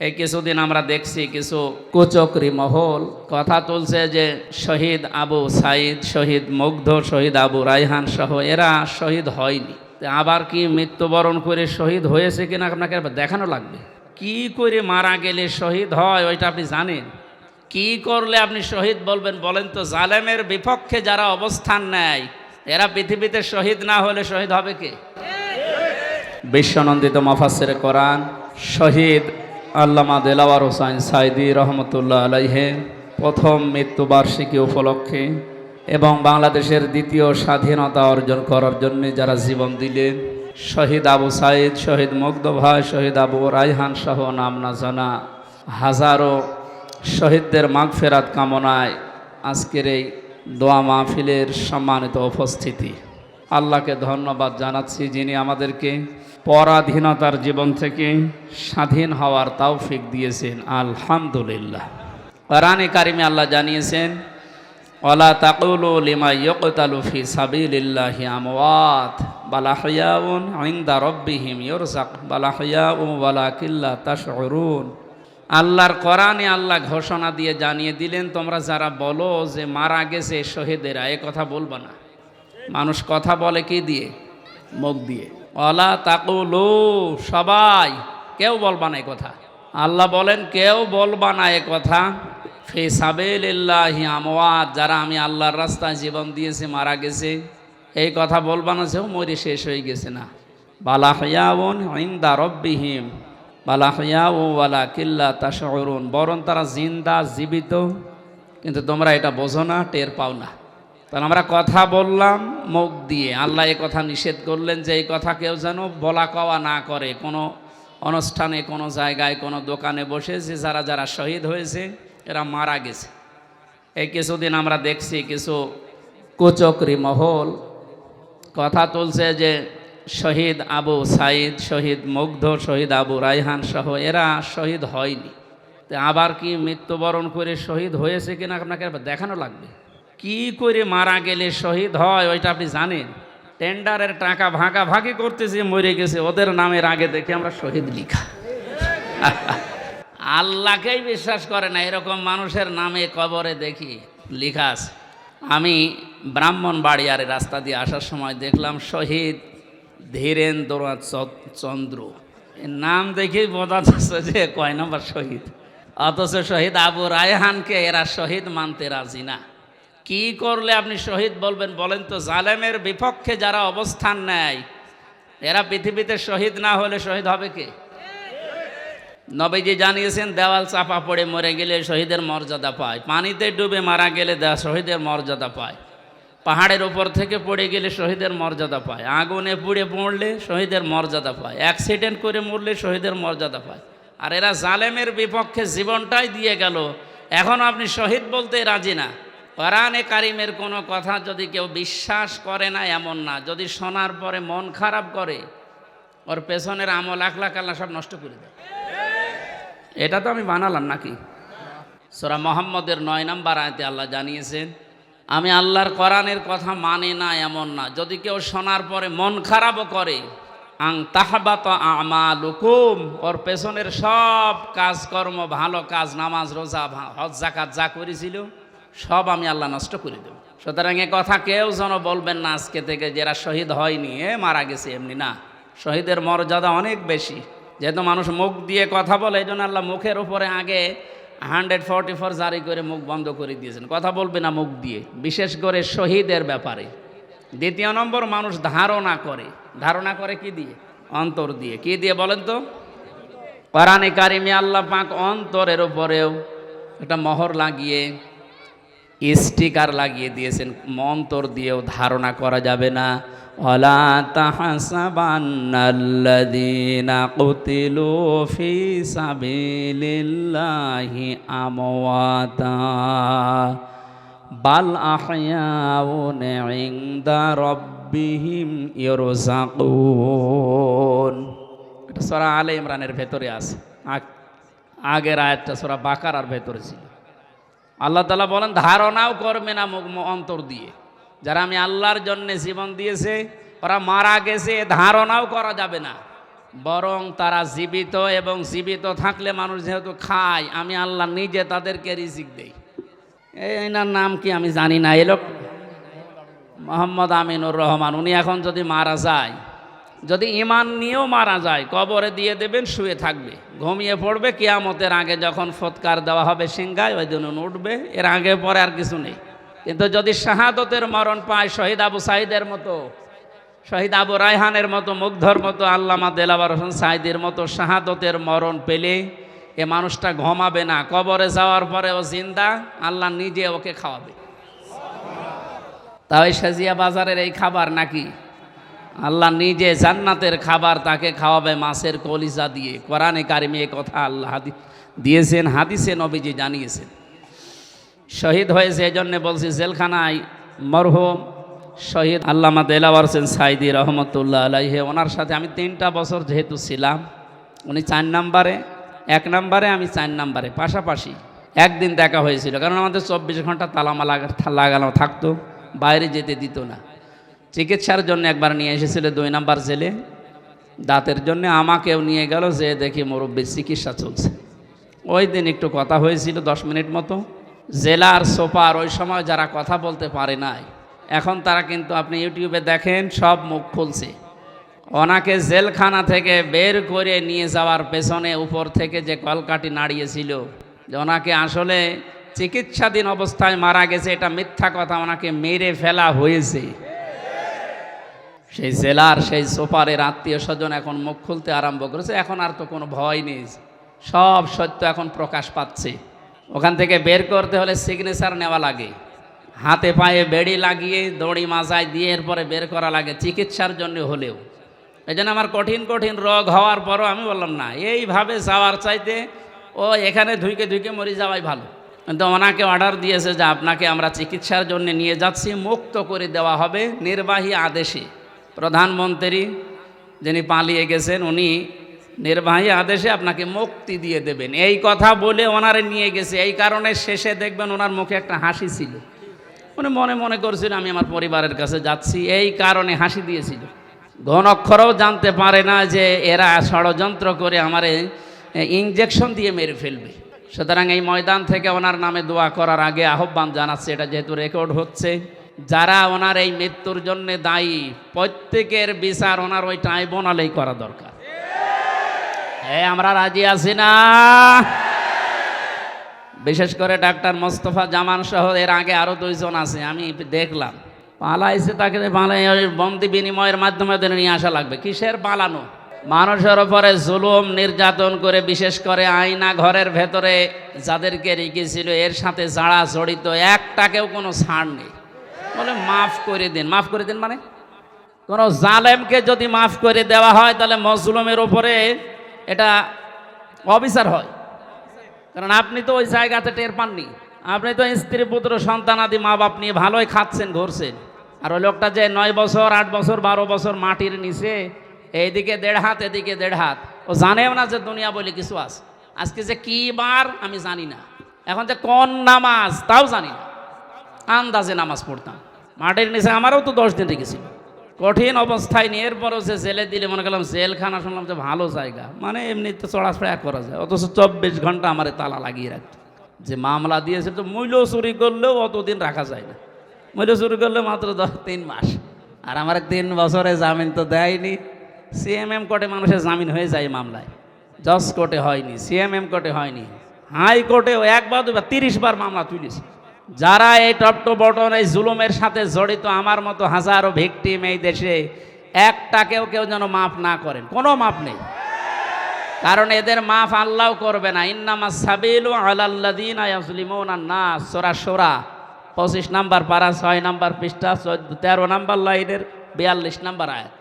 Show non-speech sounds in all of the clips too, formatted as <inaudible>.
এই কিছুদিন আমরা দেখছি কিছু কুচক্রি মহল। কথা তুলছে যে শহীদ আবু সাইদ, শহীদ মুগ্ধ, শহীদ আবু রাইহান সহ এরা শহীদ হয়নি। আবার কি মৃত্যুবরণ করে শহীদ হয়েছে কিনা আপনাকে দেখানো লাগবে? কি করে মারা গেলে শহীদ হয় ওইটা আপনি জানেন? কি করলে আপনি শহীদ বলবেন বলেন তো, জালেমের বিপক্ষে যারা অবস্থান নেয়, এরা পৃথিবীতে শহীদ না হলে শহীদ হবে কে? বিশ্বনন্দিত মাফাসের কোরআন, শহীদ আল্লামা দেলাওয়ার হোসাইন সাইদি রহমতুল্লাহ আলাইহে, প্রথম মৃত্যুবার্ষিকী উপলক্ষে এবং বাংলাদেশের দ্বিতীয় স্বাধীনতা অর্জন করার জন্য যারা জীবন দিলেন, শহীদ আবু সাইদ, শহীদ মুগ্ধ ভাই, শহীদ আবু রায়হান সহ নাম না জানা হাজারো শহীদদের মাগফেরাত কামনায় আজকের এই দোয়া মাহফিলের সম্মানিত উপস্থিতি। আল্লাহকে ধন্যবাদ জানাচ্ছি যিনি আমাদেরকে পরাধীনতার জীবন থেকে স্বাধীন হওয়ার তৌফিক দিয়েছেন। আলহামদুলিল্লাহ। কোরআনে কারিমে আল্লাহ জানিয়েছেন ওলা তাকুলু লিমা ইয়কতালু ফি আমওয়াত বালা হিয়াউন ইনদা রব্বিহিম ইরজাক বালা হিয়াউ ওয়ালাকিল্লা তাশউরুন। আল্লাহর কোরআনে আল্লাহ ঘোষণা দিয়ে জানিয়ে দিলেন, তোমরা যারা বলো যে মারা গেছে শহীদেরা, এ কথা বলবা না। মানুষ কথা বলে কি দিয়ে? মুখ দিয়ে। অলা তাকুলু, সবাই কেউ বলবা না কথা। আল্লাহ বলেন, কেউ বলবা না কথা। ফে সাবেলিল্লাহি আমওয়াত, যারা আমি আল্লাহর রাস্তায় জীবন দিয়েছে, মারা গেছে, এই কথা বলবা না যেও মরে শেষ হয়ে গেছে না। বালা হইয়াউন ইন্দা রব্বিহিম, বালা হইয়াউ ওয়ালা কিল্লা তাশউরুন। বরং তারা জিন্দা, জীবিত, কিন্তু তোমরা এটা বোঝো না, টের পাও না। তাহলে আমরা কথা বললাম মুখ দিয়ে। আল্লাহ এ কথা নিষেধ করলেন যে এই কথা কেউ যেন বলা কওয়া না করে। কোনো অনুষ্ঠানে, কোনো জায়গায়, কোনো দোকানে বসে যে যারা যারা শহীদ হয়েছে, এরা মারা গেছে। এই কিছুদিন আমরা দেখছি কিছু কুচকরি মহল কথা তুলছে যে শহীদ আবু সাইদ, শহীদ মুগ্ধ, শহীদ আবু রাইহান সহ এরা শহীদ হয়নি। তা আবার কি মৃত্যুবরণ করে শহীদ হয়েছে কিনা আপনাকে দেখানো লাগবে? কি করে মারা গেলে শহীদ হয়, ওইটা আপনি জানেন? টেন্ডারের টাকা ভাগাভাগি করতেছে মরে গেছে, ওদের নামের আগে দেখে আমরা শহীদ লিখা। <laughs> আল্লাহকেই বিশ্বাস করে না, এরকম মানুষের নামে কবরে দেখি লিখা আছে। আমি ব্রাহ্মণ বাড়িয়ারে রাস্তা দিয়ে আসার সময় দেখলাম শহীদ ধীরেন্দ্র চন্দ্র। নাম দেখেই বোঝা যাচ্ছে যে কয় নম্বর শহীদ। অথচ শহীদ আবু রায়হানকে এরা শহীদ মানতে রাজি না। কি করলে আপনি শহীদ বলবেন? বলেন তো, জালেমের বিপক্ষে যারা অবস্থান নেয়, এরা পৃথিবীতে শহীদ না হলে শহীদ হবে কে? নবীজি জানিয়েছেন, দেওয়াল চাপা পড়ে মরে গেলে শহীদের মর্যাদা পায়। পানিতে ডুবে মারা গেলে শহীদের মর্যাদা পায়। পাহাড়ের ওপর থেকে পড়ে গেলে শহীদের মর্যাদা পায়। আগুনে পুড়ে পড়লে শহীদের মর্যাদা পায়। অ্যাক্সিডেন্ট করে মরলে শহীদের মর্যাদা পায়। আর এরা জালেমের বিপক্ষে জীবনটাই দিয়ে গেল। এখন আপনি শহীদ বলতে রাজি না। কোরআনে কারিমের কোনো কথা যদি কেউ বিশ্বাস করে না, এমন না। যদি শোনার পরে মন খারাপ করে, ওর পেছনের আমল লাখ আল্লাহ সব নষ্ট করে দেয়। এটা তো আমি বানালাম নাকি? সোরা মোহাম্মদের নয় নাম্বার আয়তে আল্লাহ জানিয়েছেন, আমি আল্লাহর কোরআনের কথা মানে না, এমন না। যদি কেউ শোনার পরে মন খারাপও করে, আং তাহাবাত আমালুকুম, ওর পেছনের সব কাজকর্ম, ভালো কাজ, নামাজ, রোজা, হজ জাকাত যা করেছিল সব আমি আল্লাহ নষ্ট করে দেব। সুতরাং এ কথা কেউ যেন বলবেন না, আজকে থেকে যারা শহীদ হয়নি, এ মারা গেছে এমনি না। শহীদের মর্যাদা অনেক বেশি। যেহেতু মানুষ মুখ দিয়ে কথা বলে এই জন্য আল্লাহ মুখের উপরে আগে হান্ড্রেড ফোরটি ফোর জারি করে মুখ বন্ধ করে দিয়েছেন। কথা বলবে না মুখ দিয়ে, বিশেষ করে শহীদের ব্যাপারে। দ্বিতীয় নম্বর, মানুষ ধারণা করে। ধারণা করে কি দিয়ে? অন্তর দিয়ে। কি দিয়ে বলেন তো? কোরআনে আল্লাহ পাক অন্তরের উপরেও একটা মোহর লাগিয়ে স্টিকার লাগিয়ে দিয়েছেন, মন্তর দিয়েও ধারণা করা যাবে না। অলা বাল এটা সূরা আলে ইমরানের ভেতরে আছে। আগ- আগের আয়াতটা সূরা বাকারার ভেতরে ছিল। আল্লাহ তালা বলেন, ধারণাও করবে না অন্তর দিয়ে। যারা আমি আল্লাহর জন্যে জীবন দিয়েছে, ওরা মারা গেছে ধারণাও করা যাবে না। বরং তারা জীবিত এবং জীবিত থাকলে মানুষ যেহেতু খায়, আমি আল্লাহ নিজে তাদেরকে রিজিক দেই। এনার নাম কি আমি জানি না এলোক মোহাম্মদ আমিনুর রহমান, উনি এখন যদি মারা যায়, যদি ইমান নিয়েও মারা যায়, কবরে দিয়ে দেবেন, শুয়ে থাকবে। ঘুমিয়ে পড়বে, কিয়ামতের আগে যখন ফৎকার দেওয়া হবে সিংগায় ওই দিন উঠবে। এর আগে পরে আর কিছু নেই। কিন্তু যদি শাহাদতের মরণ পায় শহীদ আবু সাইদের মতো, শহীদ আবু রায়হানের মতো, মুগ্ধর মতো, আল্লামা দেলাবার হোসেন সাইদের মতো শাহাদতের মরণ পেলে এ মানুষটা ঘুমাবে না। কবরে যাওয়ার পরে ও জিন্দা, আল্লাহ নিজে ওকে খাওয়াবে। তাই সাজিয়া বাজারের এই খাবার নাকি? আল্লাহ নিজে জান্নাতের খাবার তাকে খাওয়াবে মাছের কলিজা দিয়ে। কোরআনে কারিমে কথা আল্লাহ দিয়েছেন, হাদিসে নবীজি জানিয়েছেন। শহীদ হয়েছে এই জন্যে বলছি, জেলখানায় মরহুম শহীদ আল্লামা দেলাওয়ার হোসেন সাইদি রহমতুল্লাহ আলাইহে। ওনার সাথে আমি তিনটা বছর যেহেতু ছিলাম, উনি চার নাম্বারে, এক নাম্বারে, আমি চার নাম্বারে। পাশাপাশি একদিন দেখা হয়েছিল, কারণ আমাদের চব্বিশ ঘণ্টা তালামা লাগা লাগানো থাকতো, বাইরে যেতে দিত না। চিকিৎসার জন্য একবার নিয়ে এসেছিল দুই নাম্বার জেলে। দাঁতের জন্য আমাকেও নিয়ে গেল, যে দেখি মুরব্বীর চিকিৎসা চলছে। ওই দিন একটু কথা হয়েছিল দশ মিনিট মতো। জেলার সোপার ওই সময় যারা কথা বলতে পারে নাই, এখন তারা কিন্তু আপনি ইউটিউবে দেখেন, সব মুখ খুলছে। ওনাকে জেলখানা থেকে বের করে নিয়ে যাওয়ার পেছনে উপর থেকে যে কলকাটি নাড়িয়েছিল যে ওনাকে আসলে চিকিৎসাধীন অবস্থায় মারা গেছে, এটা মিথ্যা কথা, ওনাকে মেরে ফেলা হয়েছে। সেই জেলার সেই সোপারের আত্মীয় স্বজন এখন মুখ খুলতে আরম্ভ করেছে, এখন আর তো কোনো ভয় নেই। সব সত্য এখন প্রকাশ পাচ্ছে। ওখান থেকে বের করতে হলে সিগনেচার নেওয়া লাগে। হাতে পায়ে বেড়ি লাগিয়ে দড়ি মাজায় দিয়ে এরপরে বের করা লাগে চিকিৎসার জন্য হলেও। এই জন্য আমার কঠিন কঠিন রোগ হওয়ার পরও আমি বললাম, না, এইভাবে যাওয়ার চাইতে ও এখানে ধুইকে ধুইকে মরে যাওয়াই ভালো। কিন্তু ওনাকে অর্ডার দিয়েছে যে আপনাকে আমরা চিকিৎসার জন্য নিয়ে যাচ্ছি, মুক্ত করে দেওয়া হবে নির্বাহী আদেশে। প্রধানমন্ত্রী যিনি পালিয়ে গেছেন, উনি নির্বাহী আদেশে আপনাকে মুক্তি দিয়ে দেবেন। এই কথা বলে ওনারে নিয়ে গেছে। এই কারণে শেষে দেখবেন ওনার মুখে একটা হাসি ছিল। উনি মনে মনে করছিল আমি আমার পরিবারের কাছে যাচ্ছি। এই কারণে হাসি দিয়েছিল। ঘন অক্ষরও জানতে পারে না যে এরা ষড়যন্ত্র করে আমারে ইঞ্জেকশন দিয়ে মেরে ফেলবে। সুতরাং এই ময়দান থেকে ওনার নামে দোয়া করার আগে আহ্বান জানাচ্ছে। এটা যেহেতু রেকর্ড হচ্ছে। যারা ওনার এই মৃত্যুর জন্য দায়ী, প্রত্যেকের বিচার ওনার ওই ট্রাইব্যুনালেই করা দরকার। হ্যাঁ আমরা রাজি আছি না? বিশেষ করে ডাক্তার মোস্তফা জামান সহ এর আগে আরও দুইজন আছে, আমি দেখলাম। পালাইছে তাকে পালাই বন্দি বিনিময়ের মাধ্যমে ওদের নিয়ে আসা লাগবে। কিসের পালানো? মানুষের ওপরে জুলুম, নির্যাতন করে, বিশেষ করে আয়না ঘরের ভেতরে যাদেরকে রেখেছিল, এর সাথে যারা জড়িত, একটাকেও কোনো ছাড় নেই। বলে, মাফ করে দিন। মাফ করে দিন মানে? কোনো জালেমকে যদি মাফ করে দেওয়া হয়, তাহলে মজলুমের ওপরে এটা অবিচার হয়। কারণ আপনি তো ওই জায়গাতে টের পাননি। আপনি তো স্ত্রী, পুত্র, সন্তান আদি মা বাপ নিয়ে ভালোই খাচ্ছেন, ঘুরছেন। আর ওই লোকটা যে নয় বছর, আট বছর, বারো বছর মাটির নিচে, এইদিকে দেড় হাত, এদিকে দেড় হাত। ও জানেও না যে দুনিয়া বলে কিছু আছে। আজকে যে কি বার, আমি জানি না। এখন যে কোন নামাজ, তাও জানি না। আন্দাজে নামাজ পড়তাম। মাটির নিচে আমারও তো দশ দিন রেখেছিল কঠিন অবস্থায় নিয়ে এরপরও সে জেলে দিলে মনে করলাম জেলখানা শুনলাম যে ভালো জায়গা। মানে এমনিতে চড়াফেরা করা যায়। অথচ চব্বিশ ঘণ্টা আমার তালা লাগিয়ে রাখত। যে মামলা দিয়েছে তো মূল্য চুরি করলেও অতদিন রাখা যায় না। মূল্য চুরি করলে মাত্র দশ তিন মাস। আর আমার তিন বছরে জামিন তো দেয়নি। সিএমএম কোর্টে মানুষের জামিন হয়ে যায় মামলায়। জজ কোর্টে হয়নি, সিএমএম কোর্টে হয়নি। হাই হাইকোর্টেও একবার দুবার তিরিশ বার মামলা তুলেছে। যারা এই টপটো বটন এই জুলুমের সাথে জড়িত, আমার মতো হাজারো ভিকটিম এই দেশে, একটাকেও কেউ যেন মাফ না করেন। কোনো মাপ নেই। কারণ এদের মাফ আল্লাহ করবে না। ইন্নামা সাবিলু আলাল্লাদিন আয়াসলিমুন না সোরা সোরা পঁচিশ নাম্বার পারা, ছয় নাম্বার পৃষ্ঠা, চোদ্দ, তেরো নাম্বার লাইনের, বিয়াল্লিশ নাম্বার আয়াত।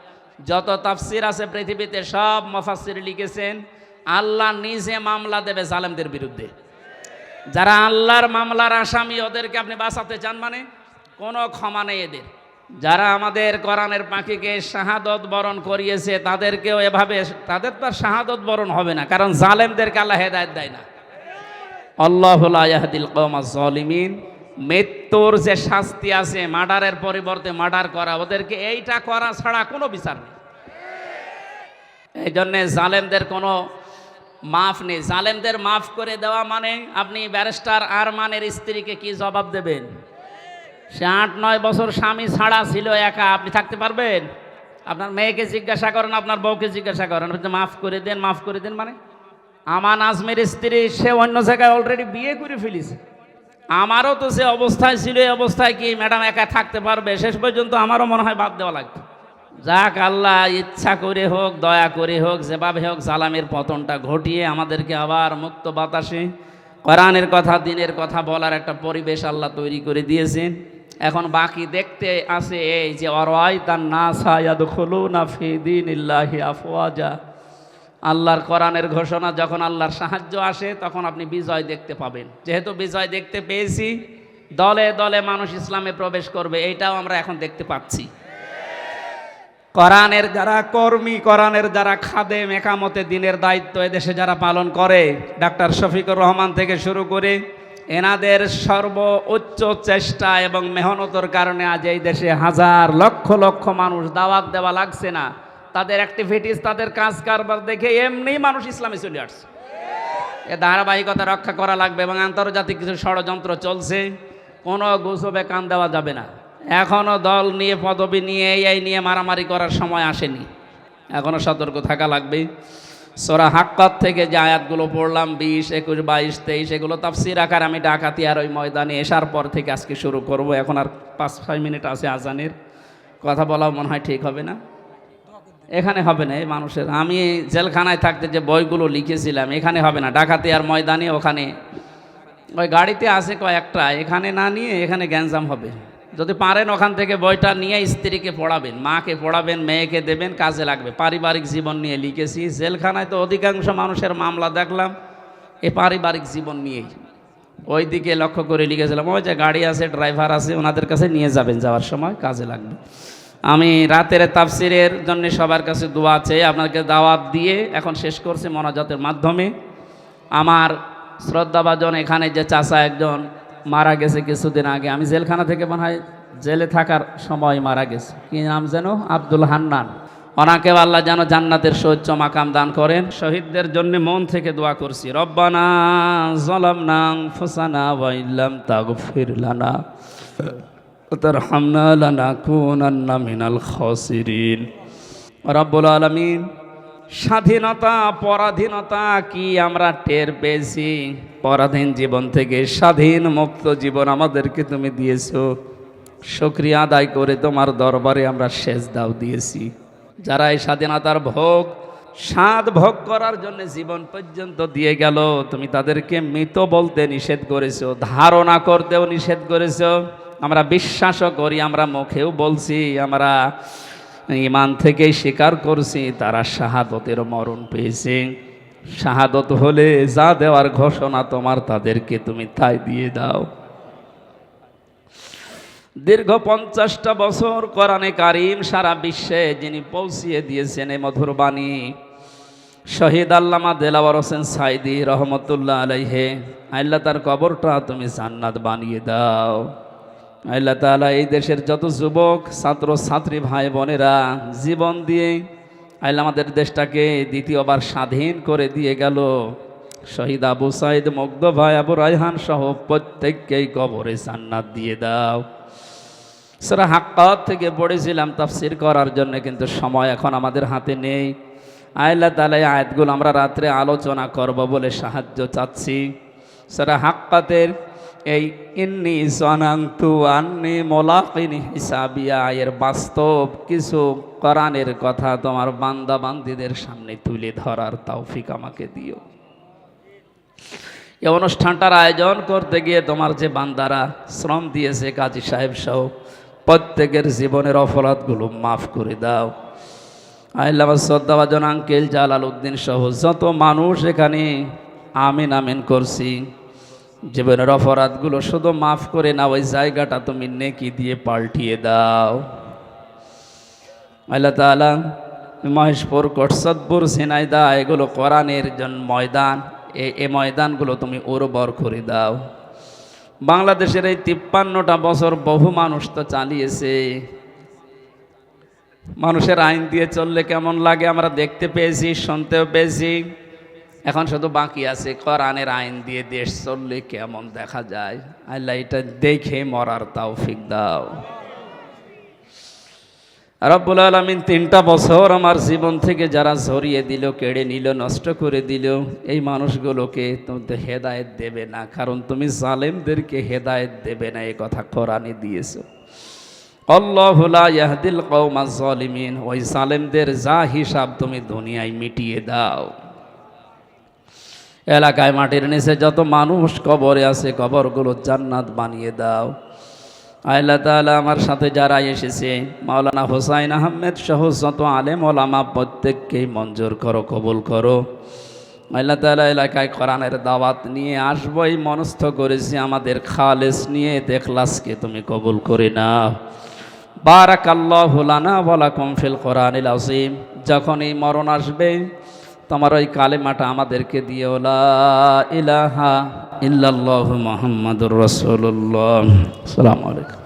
যত তাফসির আছে পৃথিবীতে, সব মফাসির লিখেছেন, আল্লাহ নিজে মামলা দেবে জালেমদের বিরুদ্ধে। যারা আল্লাহর মামলার আসামি, ওদেরকে আপনি বাঁচাতে চান মানে? কোনো ক্ষমা নেই এদের। যারা আমাদের কোরআনের পাখিকে শাহাদত বরণ করিয়েছে, তাদেরকেও এভাবে, তাদের তো আর শাহাদত বরণ হবে না, কারণ জালেমদেরকে আল্লাহ হেদায়ত দেয় না। আল্লাহুল কৌমা জলিমিন মৃত্যুর যে শাস্তি আছে, মার্ডারের পরিবর্তে মার্ডার করা, ওদেরকে এইটা করা ছাড়া কোনো বিচার নেই। এই জন্যে জালেমদের কোনো মাফ নেই, জালেমদের মাফ করে দেওয়া মানে আপনি ব্যারিস্টার আর মানের স্ত্রীকে কি জবাব দেবেন? সে আট নয় বছর স্বামী ছাড়া ছিল একা, আপনি থাকতে পারবেন? আপনার মেয়েকে জিজ্ঞাসা করেন, আপনার বউকে জিজ্ঞাসা করেন, আপনি মাফ করে দেন, মাফ করে দেন মানে? আমার আজমের স্ত্রী, সে অন্য জায়গায় অলরেডি বিয়ে করে ফেলিছে। আমারও তো সে অবস্থায় ছিল, এই অবস্থায় কি ম্যাডাম একা থাকতে পারবে? শেষ পর্যন্ত আমারও মনে হয় বাদ দেওয়া লাগবে। যাক আল্লাহ, ইচ্ছা করে হোক, দয়া করে হোক, যেভাবে হোক সালামের পতনটা ঘটিয়ে আমাদেরকে আবার মুক্ত বাতাসে কোরআনের কথা, দিনের কথা বলার একটা পরিবেশ আল্লাহ তৈরি করে দিয়েছেন। এখন বাকি দেখতে আছে এই যে অরয় তার না সায়াদ খোলো না ফিদিন ইল্লাহি আফওয়াজা। আল্লাহর কোরআনের ঘোষণা, যখন আল্লাহর সাহায্য আসে, তখন আপনি বিজয় দেখতে পাবেন। যেহেতু বিজয় দেখতে পেয়েছি, দলে দলে মানুষ ইসলামে প্রবেশ করবে, এইটাও আমরা এখন দেখতে পাচ্ছি। কোরআনের যারা কর্মী, কোরআনের যারা খাদে মেকামতে দিনের দায়িত্ব এদেশে যারা পালন করে, ডাক্তার শফিকুর রহমান থেকে শুরু করে, এনাদের সর্বোচ্চ চেষ্টা এবং মেহনতর কারণে আজ এই দেশে হাজার লক্ষ লক্ষ মানুষ দাওয়াত দেওয়া লাগছে না। তাদের অ্যাক্টিভিটিস তাদের কাজ কারবার দেখে এমনি মানুষ ইসলামে চলে আসছে। এ ধারাবাহিকতা রক্ষা করা লাগবে এবং আন্তর্জাতিক কিছু ষড়যন্ত্র চলছে। কোনো গুজবে কান দেওয়া যাবে না। এখনও দল নিয়ে, পদবি নিয়ে এই এই নিয়ে মারামারি করার সময় আসেনি। এখনও সতর্ক থাকা লাগবে। সোরা হাক্কাত থেকে যে আয়াতগুলো পড়লাম, বিশ, একুশ, বাইশ, তেইশ, এগুলো তাফসির আকার, আমি ডাকাতি আর ওই ময়দানে এসার পর থেকে আজকে শুরু করব। এখন আর পাঁচ, ছয় মিনিট আছে আজানের। কথা বলাও মনে হয় ঠিক হবে না? এখানে হবে না, এই মানুষের। আমি জেলখানায় থাকতে যে বইগুলো লিখেছিলাম, এখানে হবে না। ডাকাতি আর ময়দানে ওখানে। ওই গাড়িতে আছে কয়েকটা, এখানে না নিয়ে এখানে গ্যাঞ্জাম হবে। যদি পারেন ওখান থেকে বইটা নিয়ে স্ত্রীকে পড়াবেন, মাকে পড়াবেন, মেয়েকে দেবেন, কাজে লাগবে। পারিবারিক জীবন নিয়ে লিখেছি, জেলখানায় তো অধিকাংশ মানুষের মামলা দেখলাম, এ পারিবারিক জীবন নিয়েই। ওই দিকে লক্ষ্য করে লিখেছিলাম, ওই যে গাড়ি আছে, ড্রাইভার আছে, ওনাদের কাছে নিয়ে যাবেন যাওয়ার সময়, কাজে লাগবে। আমি রাতের তাফসিরের জন্য সবার কাছে দোয়া চেয়ে আপনাকে দাওয়াত দিয়ে এখন শেষ করছি মনাজাতের মাধ্যমে। আমার শ্রদ্ধাভাজন এখানে যে চাচা একজন মারা গেছে কিছুদিন আগে। আমি জেলখানা থেকে মনে হয় জেলে থাকার সময় মারা গেছে। কি নাম যেন? আব্দুল হান্নান। ওনাকে আল্লাহ যেন জান্নাতের সৌচ্চ মাকাম দান করেন। শহীদদের জন্য মন থেকে দোয়া করছি। রব্বানা জলামনাং ফুসানা ওয়াইল্লাম তাগফির লানা। তারহামনা লানা কুনান্না মিনাল খসিরিন। রব্বুল আলামিন, স্বাধীনতা, পরাধীনতা কি আমরা টের পেয়েছি? পরাধীন জীবন থেকে স্বাধীন মুক্ত জীবন আমাদেরকে তুমি দিয়েছ। শুক্রিয়া আদায় করে তোমার দরবারে আমরা শেষ দাও দিয়েছি। যারা এই স্বাধীনতার ভোগ, স্বাদ ভোগ করার জন্য জীবন পর্যন্ত দিয়ে গেল, তুমি তাদেরকে মৃত বলতে নিষেধ করেছ, ধারণা করতেও নিষেধ করেছ। আমরা বিশ্বাসও করি, আমরা মুখেও বলছি, আমরা ইমান থেকেই স্বীকার করছি, তারা শাহাদতের মরণ পেয়েছে। শাহাদত হলে যা দেওয়ার ঘোষণা তোমার, তাদেরকে তুমি তাই দিয়ে দাও। দীর্ঘ পঞ্চাশটা বছর কোরআনে কারিম সারা বিশ্বে যিনি পৌঁছিয়ে দিয়েছেন এই মধুর বাণী, শহীদ আল্লামা দেলাওয়ার হোসেন সাইদি রহমতুল্লাহ আলাইহে, আল্লাহ তার কবরটা তুমি জান্নাত বানিয়ে দাও। আল্লাহ তালা এই দেশের যত যুবক, ছাত্র, ছাত্রী ভাই বোনেরা জীবন দিয়ে আল্লাহ আমাদের দেশটাকে দ্বিতীয়বার স্বাধীন করে দিয়ে গেল। শহীদ আবু সাইদ, মুগ্ধ ভাই, আবু রায়হান সহ প্রত্যেককেই কবরে জান্নাত দিয়ে দাও। সেটা হাক্কাত থেকে পড়েছিলাম তাফসির করার জন্য, কিন্তু সময় এখন আমাদের হাতে নেই। আল্লাহ তালা আয়াতগুলো আমরা রাত্রে আলোচনা করব বলে সাহায্য চাচ্ছি। সেটা হাক্কাতের এই ইন্নি জনাংতু আন্নি মোলাকিনি হিসাবিয়া এর বাস্তব কিছু কোরআনের কথা তোমার বান্দা বান্দিদের সামনে তুলে ধরার তৌফিক আমাকে দিও। এই অনুষ্ঠানটার আয়োজন করতে গিয়ে তোমার যে বান্দারা শ্রম দিয়েছে কাজী সাহেব সহ, প্রত্যেকের জীবনের অপরাধগুলো মাফ করে দাও। আল্লাহ শ্রদ্ধাভাজন আঙ্কেল জালাল উদ্দিন সহ যত মানুষ এখানে আমিন আমিন করছি জীবনের অপরাধগুলো শুধু মাফ করে না ওই জায়গাটা তুমি নেকি দিয়ে পাল্টিয়ে দাও। আল্লাহ তালা মহেশপুর, কটসদপুর সিনাইদা এগুলো কোরআনের জন্য ময়দান। এ এ ময়দানগুলো তুমি উর্বর করে দাও। বাংলাদেশের এই তিপ্পান্নটা বছর বহু মানুষ তো চালিয়েছে। মানুষের আইন দিয়ে চললে কেমন লাগে আমরা দেখতে পেয়েছি, শুনতেও পেয়েছি। এখন শুধু বাকি আছে, কোরআনের আইন দিয়ে দেশ চললে কেমন দেখা যায়? আল্লাহ এটা দেখে মরার তাও ফিক দাও। রব্বুল আলমিন তিনটা বছর আমার জীবন থেকে যারা ঝরিয়ে দিল, কেড়ে নিল, নষ্ট করে দিল, এই মানুষগুলোকে তুমি তো হেদায়েত দেবে না। কারণ তুমি জালেমদেরকে হেদায়েত দেবে না এই কথা কোরআনে দিয়েছ। ইয়াহদিল কৌমা জলিমিন, ওই সালেমদের যা হিসাব তুমি দুনিয়ায় মিটিয়ে দাও। এলাকায় মাটির নিচে যত মানুষ কবরে আছে, কবরগুলো জান্নাত বানিয়ে দাও। আল্লাহ তাআলা আমার সাথে যারা এসেছে, মাওলানা হোসাইন আহমেদ সহ যত আলেম ওলামা, প্রত্যেককেই মঞ্জুর করো, কবুল করো। আল্লাহ তাআলা এলাকায় কোরআনের দাওয়াত নিয়ে আসব এই মনস্থ করেছি আমাদের খালেস নিয়ে দেখলাসকে তুমি কবুল করে নাও। বারাকাল্লাহু লানা বলা লাকুম ফিল কোরআনিল আযীম। যখন এই মরণ আসবে তোমার ওই কালেমাটা আমাদেরকে দিও ইলাহা ইল্লাল্লাহু মুহাম্মাদুর রসুল্লাহ আসসালামু আলাইকুম।